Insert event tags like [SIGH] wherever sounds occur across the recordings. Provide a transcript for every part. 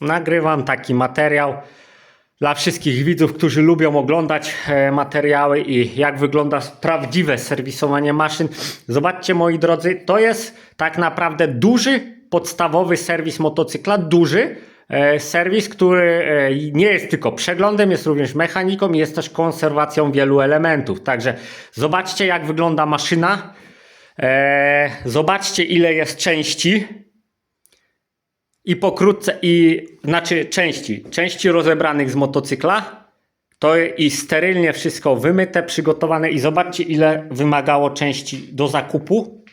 nagrywam taki materiał dla wszystkich widzów, którzy lubią oglądać e, materiały i jak wygląda prawdziwe serwisowanie maszyn. Zobaczcie moi drodzy, to jest tak naprawdę duży, podstawowy serwis motocykla, duży e, serwis, który e, nie jest tylko przeglądem, jest również mechaniką jest też konserwacją wielu elementów. Także zobaczcie jak wygląda maszyna. Zobaczcie ile jest części. I pokrótce, i znaczy części, części rozebranych z motocykla, to i sterylnie wszystko wymyte, przygotowane. I zobaczcie ile wymagało części do zakupu,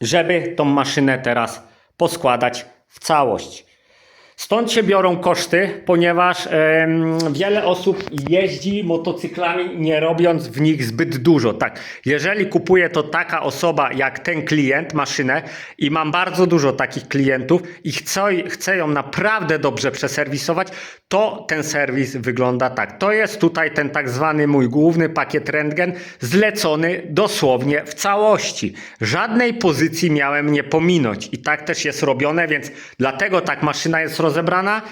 żeby tą maszynę teraz poskładać w całość. Stąd się biorą koszty, ponieważ wiele osób jeździ motocyklami, nie robiąc w nich zbyt dużo. Tak, jeżeli kupuje to taka osoba jak ten klient maszynę i mam bardzo dużo takich klientów i chcę, chcę ją naprawdę dobrze przeserwisować, to ten serwis wygląda tak. To jest tutaj ten tak zwany mój główny pakiet rentgen zlecony dosłownie w całości. Żadnej pozycji miałem nie pominąć i tak też jest robione, więc dlatego tak maszyna jest rozebrana.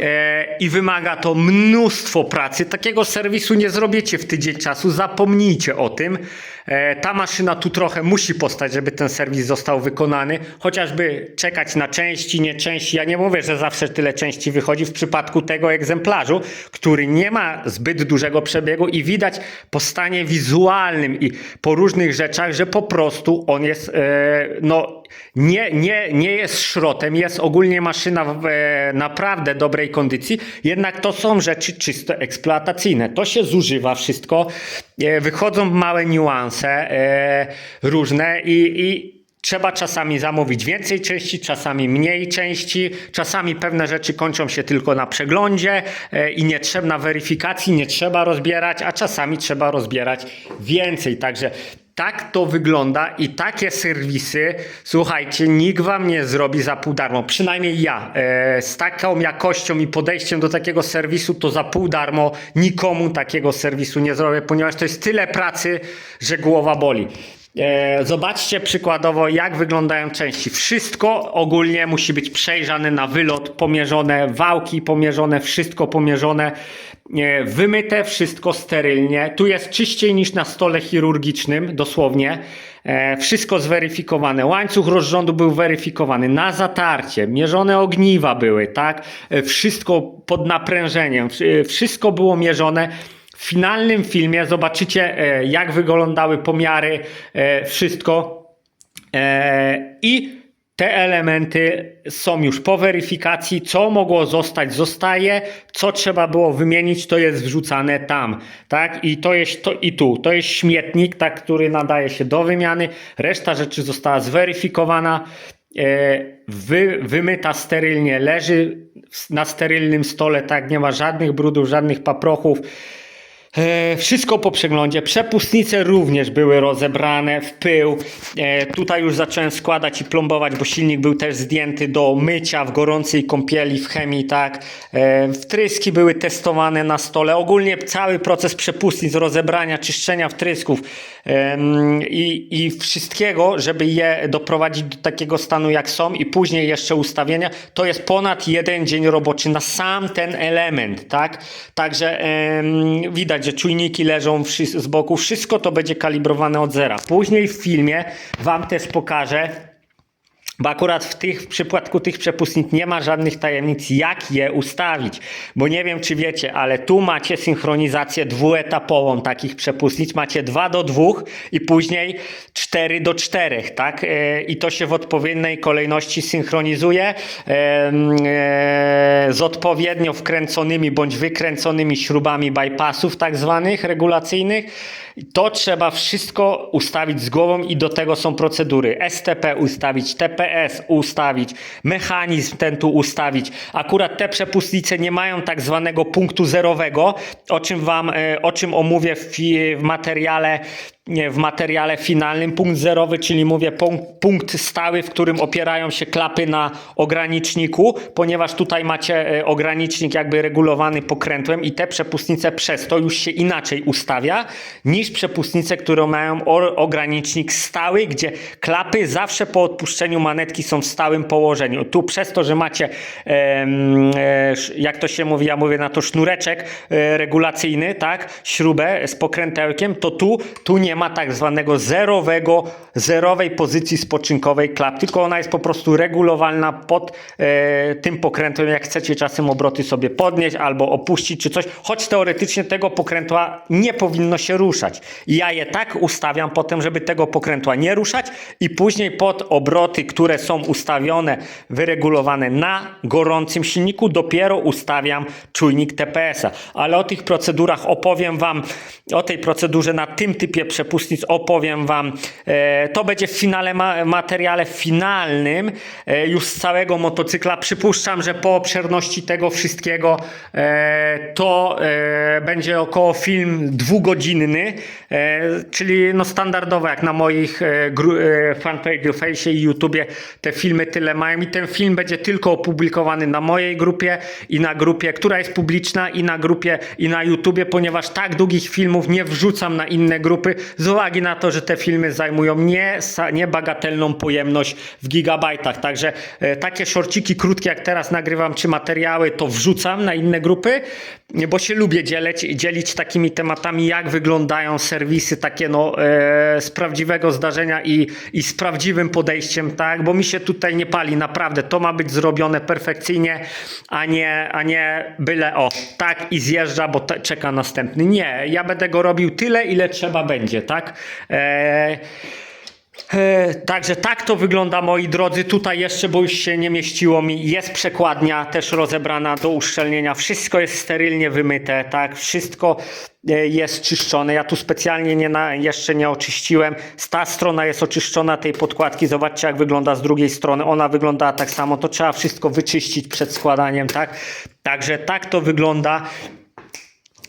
E, I wymaga to mnóstwo pracy. Takiego serwisu nie zrobicie w tydzień czasu. Zapomnijcie o tym. E, ta maszyna tu trochę musi postać, żeby ten serwis został wykonany. Chociażby czekać na części, nie części. Ja nie mówię, że zawsze tyle części wychodzi w przypadku tego egzemplarzu, który nie ma zbyt dużego przebiegu i widać po stanie wizualnym i po różnych rzeczach, że po prostu on jest e, no, nie, nie, nie jest szrotem. Jest ogólnie maszyna w e, naprawdę dobrej kondycji, jednak to są rzeczy czysto eksploatacyjne. To się zużywa wszystko, wychodzą małe niuanse e, różne i, i Trzeba czasami zamówić więcej części, czasami mniej części, czasami pewne rzeczy kończą się tylko na przeglądzie e, i nie trzeba na weryfikacji, nie trzeba rozbierać, a czasami trzeba rozbierać więcej. Także tak to wygląda i takie serwisy, słuchajcie, nikt wam nie zrobi za pół darmo. Przynajmniej ja. E, z taką jakością i podejściem do takiego serwisu, to za pół darmo nikomu takiego serwisu nie zrobię, ponieważ to jest tyle pracy, że głowa boli. E, Zobaczcie przykładowo, jak wyglądają części. Wszystko ogólnie musi być przejrzane na wylot, pomierzone, wałki pomierzone, wszystko pomierzone, e, wymyte, wszystko sterylnie. Tu jest czyściej niż na stole chirurgicznym, dosłownie. E, Wszystko zweryfikowane. Łańcuch rozrządu był weryfikowany na zatarcie, mierzone ogniwa były, tak? Wszystko pod naprężeniem, wszy- wszystko było mierzone. W finalnym filmie zobaczycie, e, jak wyglądały pomiary, e, wszystko. E, I te elementy są już po weryfikacji. Co mogło zostać, zostaje. Co trzeba było wymienić, to jest wrzucane tam. Tak? I to jest to i tu. To jest śmietnik, tak, który nadaje się do wymiany. Reszta rzeczy została zweryfikowana. Wy, wymyta sterylnie, leży na sterylnym stole, tak, nie ma żadnych brudów, żadnych paprochów. E, wszystko po przeglądzie. Przepustnice również były rozebrane w pył. E, tutaj już zacząłem składać i plombować, bo silnik był też zdjęty do mycia w gorącej kąpieli, w chemii, tak. E, wtryski były testowane na stole. Ogólnie cały proces przepustnic, rozebrania, czyszczenia wtrysków em, i, i wszystkiego, żeby je doprowadzić do takiego stanu jak są i później jeszcze ustawienia, to jest ponad jeden dzień roboczy na sam ten element, tak? Także em, widać, że czujniki leżą z boku, wszystko to będzie kalibrowane od zera. Później w filmie Wam też pokażę, bo akurat w, tych, w przypadku tych przepustnic nie ma żadnych tajemnic, jak je ustawić. Bo nie wiem, czy wiecie, ale tu macie synchronizację dwuetapową takich przepustnic. Macie 2 do 2 i później 4 do 4, tak? E, I to się w odpowiedniej kolejności synchronizuje e, z odpowiednio wkręconymi bądź wykręconymi śrubami bypassów, tak zwanych regulacyjnych. To trzeba wszystko ustawić z głową i do tego są procedury. STP ustawić, TPS ustawić, mechanizm ten tu ustawić. Akurat te przepustnice nie mają tak zwanego punktu zerowego, o czym wam, e, o czym omówię w, w materiale nie, w materiale finalnym. Punkt zerowy, czyli mówię punkt, stały, w którym opierają się klapy na ograniczniku, ponieważ tutaj macie e, ogranicznik jakby regulowany pokrętłem i te przepustnice przez to już się inaczej ustawia niż przepustnice, które mają ogranicznik stały, gdzie klapy zawsze po odpuszczeniu manetki są w stałym położeniu. Tu przez to, że macie e, jak to się mówi, ja mówię na to sznureczek e, regulacyjny, tak, śrubę z pokrętełkiem, to tu, tu nie ma tak zwanego zerowego, zerowej pozycji spoczynkowej klap, tylko ona jest po prostu regulowalna pod e, tym pokrętłem, jak chcecie czasem obroty sobie podnieść albo opuścić czy coś, choć teoretycznie tego pokrętła nie powinno się ruszać. Ja je tak ustawiam potem, żeby tego pokrętła nie ruszać i później pod obroty, które są ustawione, wyregulowane na gorącym silniku, dopiero ustawiam czujnik TPS-a. Ale o tych procedurach opowiem Wam, o tej procedurze na tym typie przepustnic opowiem Wam. E, to będzie w finale, ma, materiale finalnym e, już z całego motocykla. Przypuszczam, że po obszerności tego wszystkiego e, to będzie około film dwugodzinny, czyli no standardowo jak na moich fanpage'u, fejsie i YouTubie te filmy tyle mają i ten film będzie tylko opublikowany na mojej grupie i na grupie, która jest publiczna i na grupie i na YouTubie, ponieważ tak długich filmów nie wrzucam na inne grupy z uwagi na to, że te filmy zajmują nie, niebagatelną pojemność w gigabajtach, także e, takie szorciki krótkie jak teraz nagrywam czy materiały to wrzucam na inne grupy, bo się lubię dzielić, dzielić takimi tematami jak wyglądają serwisy takie no e, z prawdziwego zdarzenia i, i z prawdziwym podejściem, tak, bo mi się tutaj nie pali, naprawdę, to ma być zrobione perfekcyjnie, a nie, a nie byle o, tak i zjeżdża, bo czeka następny. Nie, ja będę go robił tyle, ile trzeba będzie, tak. E, E, Także tak to wygląda, moi drodzy. Tutaj jeszcze, bo już się nie mieściło mi, jest przekładnia też rozebrana do uszczelnienia. Wszystko jest sterylnie wymyte, tak? Wszystko e, jest czyszczone. Ja tu specjalnie nie na, jeszcze nie oczyściłem. Ta strona jest oczyszczona tej podkładki. Zobaczcie, jak wygląda z drugiej strony. Ona wygląda tak samo. To trzeba wszystko wyczyścić przed składaniem, tak? Także tak to wygląda.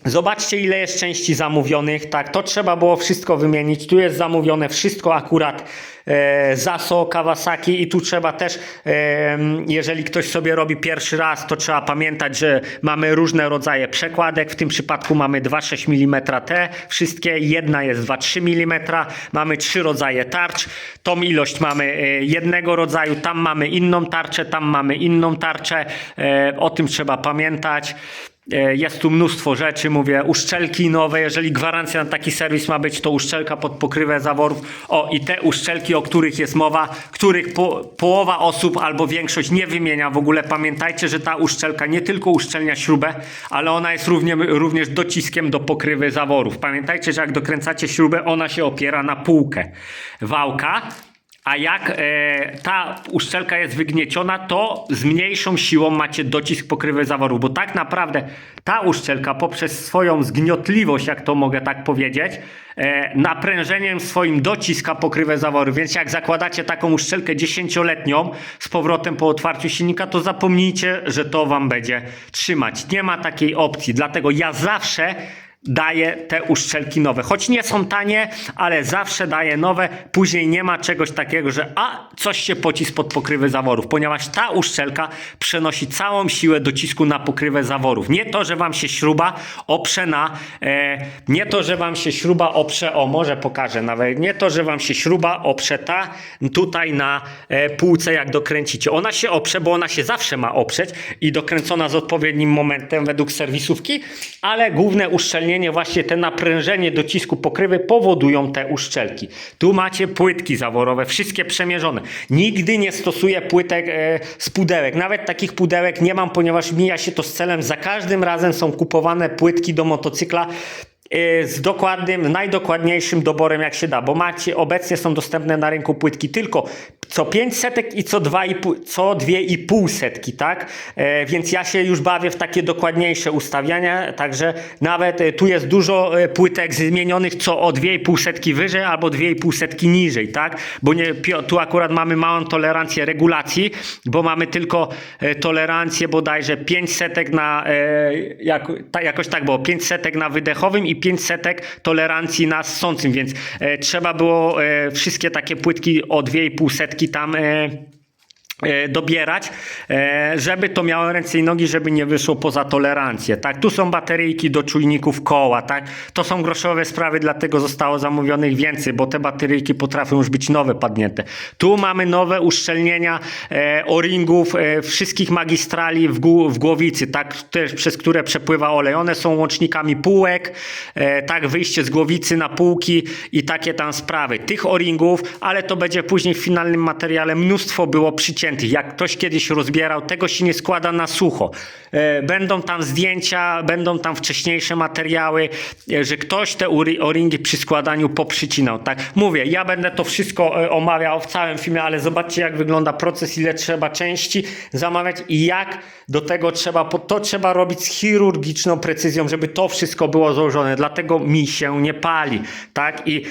Zobaczcie, ile jest części zamówionych. Tak, to trzeba było wszystko wymienić. Tu jest zamówione wszystko akurat e, ZASO, Kawasaki i tu trzeba też, e, jeżeli ktoś sobie robi pierwszy raz, to trzeba pamiętać, że mamy różne rodzaje przekładek. W tym przypadku mamy 2,6 mm te wszystkie. Jedna jest 2,3 mm. Mamy trzy rodzaje tarcz. Tą ilość mamy e, jednego rodzaju. Tam mamy inną tarczę, tam mamy inną tarczę. E, o tym trzeba pamiętać. E, Jest tu mnóstwo rzeczy, mówię, uszczelki nowe, jeżeli gwarancja na taki serwis ma być, to uszczelka pod pokrywę zaworów. O, i te uszczelki, o których jest mowa, których po, połowa osób albo większość nie wymienia w ogóle. Pamiętajcie, że ta uszczelka nie tylko uszczelnia śrubę, ale ona jest równie, również dociskiem do pokrywy zaworów. Pamiętajcie, że jak dokręcacie śrubę, ona się opiera na półkę. Wałka a jak e, ta uszczelka jest wygnieciona, to z mniejszą siłą macie docisk pokrywy zaworów, bo tak naprawdę ta uszczelka poprzez swoją zgniotliwość, jak to mogę tak powiedzieć, e, naprężeniem swoim dociska pokrywę zaworów, więc jak zakładacie taką uszczelkę dziesięcioletnią z powrotem po otwarciu silnika, to zapomnijcie, że to wam będzie trzymać. Nie ma takiej opcji, dlatego ja zawsze daję te uszczelki nowe. Choć nie są tanie, ale zawsze daję nowe. Później nie ma czegoś takiego, że a coś się poci spod pokrywy zaworów, ponieważ ta uszczelka przenosi całą siłę docisku na pokrywę zaworów. Nie to, że wam się śruba oprze na, e, nie to, że wam się śruba oprze, o może pokażę nawet, nie to, że wam się śruba oprze ta tutaj na e, półce, jak dokręcicie. Ona się oprze, bo ona się zawsze ma oprzeć i dokręcona z odpowiednim momentem według serwisówki, ale główne właśnie te naprężenie docisku pokrywy powodują te uszczelki. Tu macie płytki zaworowe, wszystkie przemierzone. Nigdy nie stosuję płytek e, z pudełek. Nawet takich pudełek nie mam, ponieważ mija się to z celem. Za każdym razem są kupowane płytki do motocykla e, z dokładnym, najdokładniejszym doborem jak się da, bo macie, obecnie są dostępne na rynku płytki tylko co 5 setek i co 2,5 co 2,5 setki, tak? E, więc ja się już bawię w takie dokładniejsze ustawiania, także nawet e, tu jest dużo e, płytek zmienionych co o 2,5 setki wyżej albo 2,5 setki niżej, tak? Bo nie, tu akurat mamy małą tolerancję regulacji, bo mamy tylko e, tolerancję bodajże 5 setek na, e, jak, ta, jakoś tak było, 5 setek na wydechowym i 5 setek tolerancji na ssącym, więc e, trzeba było e, wszystkie takie płytki o 2,5 setki tam e, e, dobierać, e, żeby to miało ręce i nogi, żeby nie wyszło poza tolerancję, tak? Tu są bateryjki do czujników koła, tak? To są groszowe sprawy, dlatego zostało zamówionych więcej, bo te bateryjki potrafią już być nowe padnięte. Tu mamy nowe uszczelnienia e, o-ringów e, wszystkich magistrali w, głowicy, tak? Też, przez które przepływa olej. One są łącznikami półek, e, tak? Wyjście z głowicy na półki i takie tam sprawy. Tych o-ringów, ale to będzie później w finalnym materiale mnóstwo było Jak ktoś kiedyś rozbierał, tego się nie składa na sucho. E, Będą tam zdjęcia, będą tam wcześniejsze materiały, e, że ktoś te o-ringi przy składaniu poprzycinał. Tak, mówię, ja będę to wszystko e, omawiał w całym filmie, ale zobaczcie jak wygląda proces, ile trzeba części zamawiać i jak do tego trzeba, to trzeba robić z chirurgiczną precyzją, żeby to wszystko było złożone. Dlatego mi się nie pali, tak? I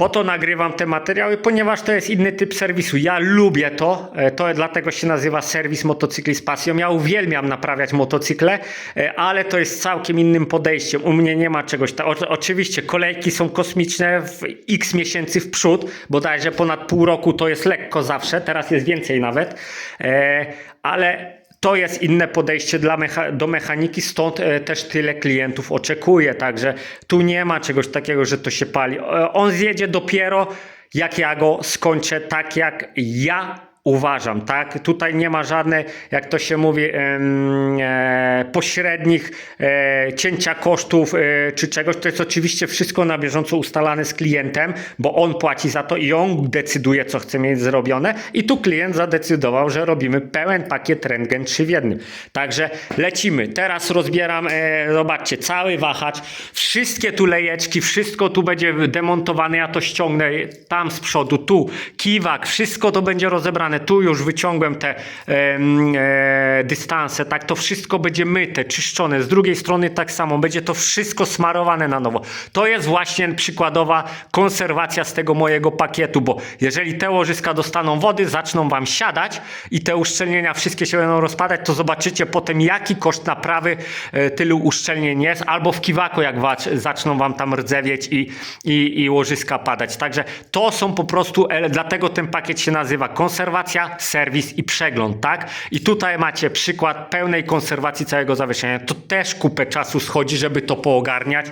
po to nagrywam te materiały, ponieważ to jest inny typ serwisu. Ja lubię to, e, to dlatego się nazywa serwis motocykli z pasją. Ja uwielbiam naprawiać motocykle, e, ale to jest całkiem innym podejściem. U mnie nie ma czegoś tak. Oczywiście kolejki są kosmiczne w x miesięcy w przód, bodajże ponad pół roku to jest lekko zawsze, teraz jest więcej nawet, e, ale to jest inne podejście dla mecha- do mechaniki, stąd e, też tyle klientów oczekuje. Także tu nie ma czegoś takiego, że to się pali. E, on zjedzie dopiero jak ja go skończę tak, jak ja uważam, tak? Tutaj nie ma żadnej, jak to się mówi, e, pośrednich e, cięcia kosztów e, czy czegoś. To jest oczywiście wszystko na bieżąco ustalane z klientem, bo on płaci za to i on decyduje, co chce mieć zrobione. I tu klient zadecydował, że robimy pełen pakiet Rentgen 3 w jednym. Także lecimy. Teraz rozbieram, zobaczcie, cały wahacz, wszystkie tu lejeczki, wszystko tu będzie demontowane. Ja to ściągnę tam z przodu, tu kiwak, wszystko to będzie rozebrane. Tu już wyciągłem te em, e, dystanse, tak? To wszystko będzie myte, czyszczone. Z drugiej strony tak samo, będzie to wszystko smarowane na nowo. To jest właśnie przykładowa konserwacja z tego mojego pakietu, bo jeżeli te łożyska dostaną wody, zaczną wam siadać i te uszczelnienia wszystkie się będą rozpadać, to zobaczycie potem jaki koszt naprawy e, tylu uszczelnień jest, albo w kiwaku jak wa- zaczną wam tam rdzewieć i, i, i łożyska padać. Także to są po prostu, dlatego ten pakiet się nazywa konserwacja, serwis i przegląd, tak? I tutaj macie przykład pełnej konserwacji całego zawieszenia. To też kupę czasu schodzi, żeby to poogarniać.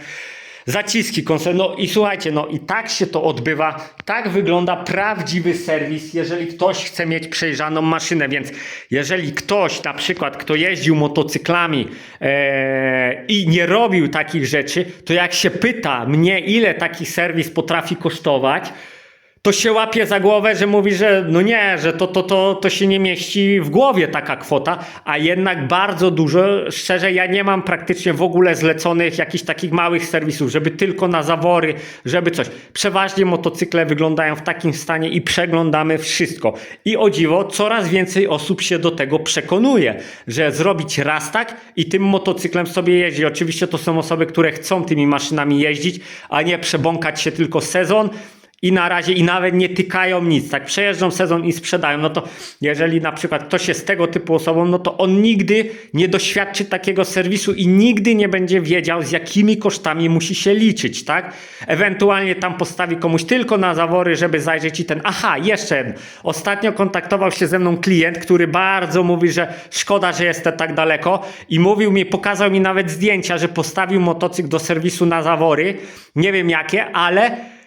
Zaciski, no i słuchajcie, no i tak się to odbywa, tak wygląda prawdziwy serwis, jeżeli ktoś chce mieć przejrzaną maszynę, więc jeżeli ktoś na przykład, kto jeździł motocyklami e, i nie robił takich rzeczy, to jak się pyta mnie, ile taki serwis potrafi kosztować, to się łapie za głowę, że mówi, że no nie, że to, to, to, to się nie mieści w głowie taka kwota, a jednak bardzo dużo, szczerze, ja nie mam praktycznie w ogóle zleconych jakichś takich małych serwisów, żeby tylko na zawory, żeby coś. Przeważnie motocykle wyglądają w takim stanie i przeglądamy wszystko. I o dziwo, coraz więcej osób się do tego przekonuje, że zrobić raz tak i tym motocyklem sobie jeździ. Oczywiście to są osoby, które chcą tymi maszynami jeździć, a nie przebąkać się tylko sezon, i na razie i nawet nie tykają nic, tak przejeżdżą sezon i sprzedają, no to jeżeli na przykład ktoś jest tego typu osobą, no to on nigdy nie doświadczy takiego serwisu i nigdy nie będzie wiedział z jakimi kosztami musi się liczyć, tak? Ewentualnie tam postawi komuś tylko na zawory, żeby zajrzeć i ten, aha, jeszcze jeden. Ostatnio kontaktował się ze mną klient, który bardzo mówi, że szkoda, że jestem tak daleko i mówił mi, pokazał mi nawet zdjęcia, że postawił motocykl do serwisu na zawory, nie wiem jakie, ale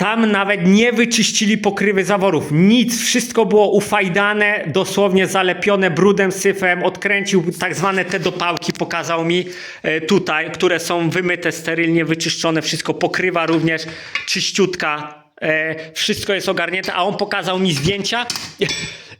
tam nawet nie wyczyścili pokrywy zaworów. Nic, wszystko było ufajdane, dosłownie zalepione brudem, syfem. Odkręcił tak zwane te dopałki, pokazał mi e, tutaj, które są wymyte, sterylnie wyczyszczone. Wszystko pokrywa również czyściutka. E, wszystko jest ogarnięte, a on pokazał mi zdjęcia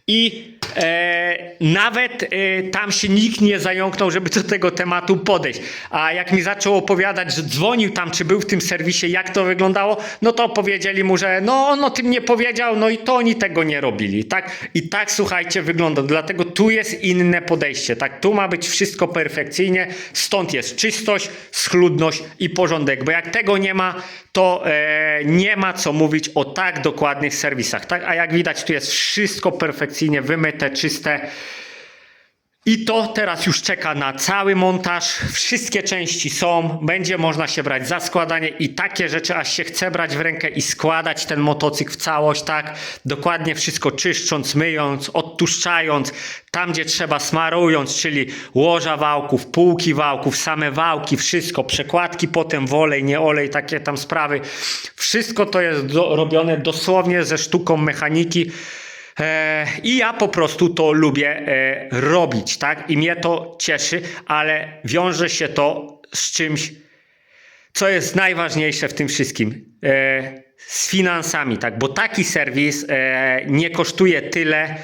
i e, nawet e, tam się nikt nie zająknął, żeby do tego tematu podejść. A jak mi zaczął opowiadać, że dzwonił tam, czy był w tym serwisie, jak to wyglądało, no to powiedzieli mu, że no on o tym nie powiedział, no i to oni tego nie robili, tak? I tak, słuchajcie, wygląda. Dlatego tu jest inne podejście, tak? Tu ma być wszystko perfekcyjnie, stąd jest czystość, schludność i porządek, bo jak tego nie ma, to e, nie ma co mówić o tak dokładnych serwisach, tak? A jak widać, tu jest wszystko perfekcyjnie wymyte, czyste. I to teraz już czeka na cały montaż. Wszystkie części są. Będzie można się brać za składanie i takie rzeczy, aż się chce brać w rękę i składać ten motocykl w całość, tak? Dokładnie wszystko czyszcząc, myjąc, odtuszczając. Tam, gdzie trzeba smarując, czyli łoża wałków, półki wałków, same wałki, wszystko, przekładki potem w olej, nie olej, takie tam sprawy. Wszystko to jest do, robione dosłownie ze sztuką mechaniki. E, I ja po prostu to lubię e, robić, tak? I mnie to cieszy, ale wiąże się to z czymś, co jest najważniejsze w tym wszystkim. E, z finansami, tak? Bo taki serwis nie kosztuje tyle,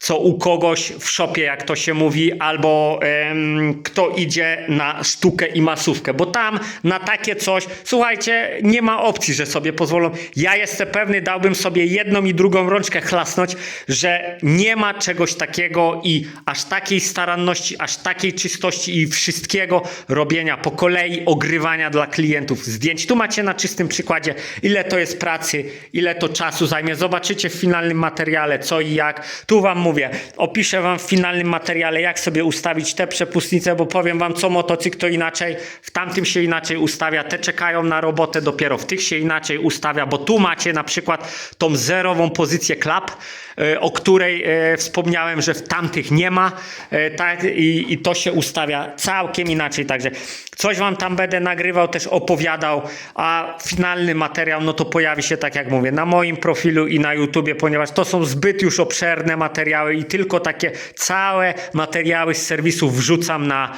co u kogoś w szopie, jak to się mówi, albo em, kto idzie na sztukę i masówkę, bo tam na takie coś, słuchajcie, nie ma opcji, że sobie pozwolą. Ja jestem pewny, dałbym sobie jedną i drugą rączkę chlasnąć, że nie ma czegoś takiego i aż takiej staranności, aż takiej czystości i wszystkiego robienia po kolei, ogrywania dla klientów zdjęć. Tu macie na czystym przykładzie, ile to jest pracy, ile to czasu zajmie. Zobaczycie w finalnym materiale co i jak. Tu wam mówię, opiszę wam w finalnym materiale, jak sobie ustawić te przepustnice, bo powiem wam, co motocykl to inaczej, w tamtym się inaczej ustawia, te czekają na robotę, dopiero w tych się inaczej ustawia, bo tu macie na przykład tą zerową pozycję klap, e, o której e, wspomniałem, że w tamtych nie ma, e, tak, i, i to się ustawia całkiem inaczej, także coś wam tam będę nagrywał, też opowiadał, a finalny materiał, no to pojawi się, tak jak mówię, na moim profilu i na YouTubie, ponieważ to są zbyt już obszerne materiały i tylko takie całe materiały z serwisu wrzucam na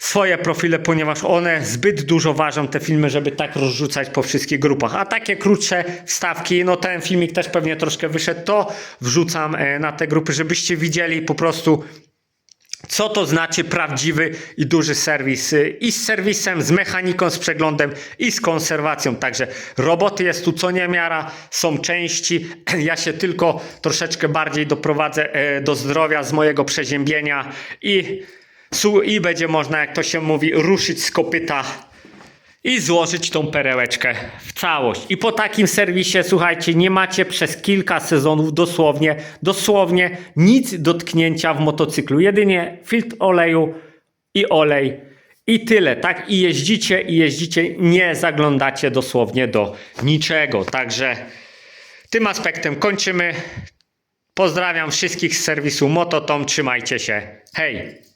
swoje profile, ponieważ one zbyt dużo ważą te filmy, żeby tak rozrzucać po wszystkich grupach. A takie krótsze wstawki, no ten filmik też pewnie troszkę wyszedł, to wrzucam e, na te grupy, żebyście widzieli po prostu co to znaczy prawdziwy i duży serwis. y, I z serwisem, z mechaniką, z przeglądem i z konserwacją. Także roboty jest tu co niemiara, są części. [CLEARS THROAT] Ja się tylko troszeczkę bardziej doprowadzę e, do zdrowia z mojego przeziębienia i, i będzie można, jak to się mówi, ruszyć z kopyta i złożyć tą perełeczkę w całość. I po takim serwisie, słuchajcie, nie macie przez kilka sezonów dosłownie, dosłownie nic dotknięcia w motocyklu. Jedynie filtr oleju i olej. I tyle, tak? I jeździcie, i jeździcie, nie zaglądacie dosłownie do niczego. Także tym aspektem kończymy. Pozdrawiam wszystkich z serwisu Mototom. Trzymajcie się. Hej!